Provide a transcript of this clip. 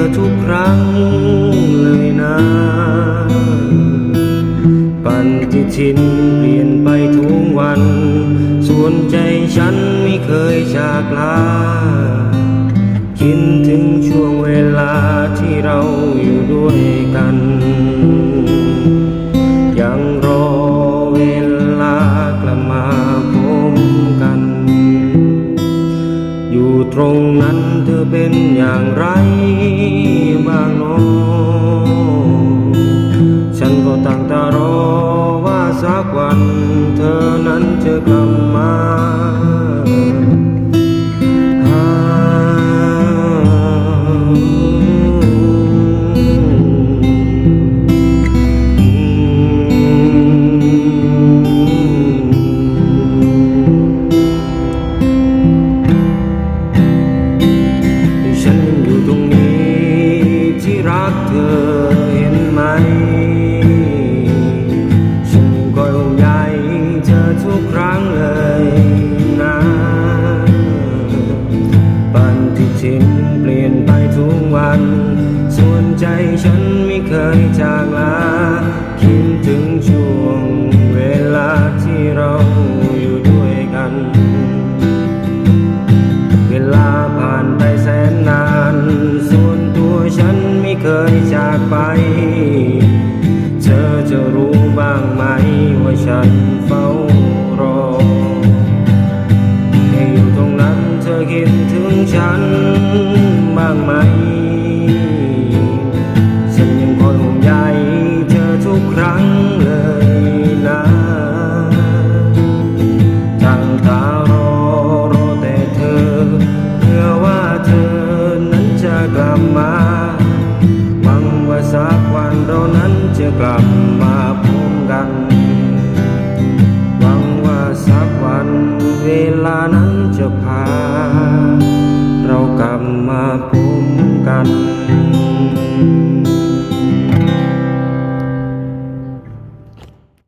อทุกครั้งเลยนะปันจิชินเปลี่ยนไปทุกวัน ส่วนใจฉันไม่เคยจากลาคินถึงช่วงเว ตรงนั้นเธอเป็นอย่างไรบ้างเนอฉันก็ตั้งตารอว่าสักวัน เธอนั้นจะกลับมา ทุกครั้งเลยนะปันที่ชินเปลี่ยนไปทุกวัน ส่วนใจฉันไม่เคยจากลาคิดถึงช่วงเวลาที่เราอยู่ด้วยกัน เวลาผ่านไปแสนนาน ส่วนตัวฉันไม่เคยจากไปเธอจะรู้บ้างไหมว่าฉันเฝ้า ตั้งตารอรอแต่เธอ เพื่อว่าเธอนั้นจะกลับมาหวังว่าสักวันเรานั้นจะกลับมา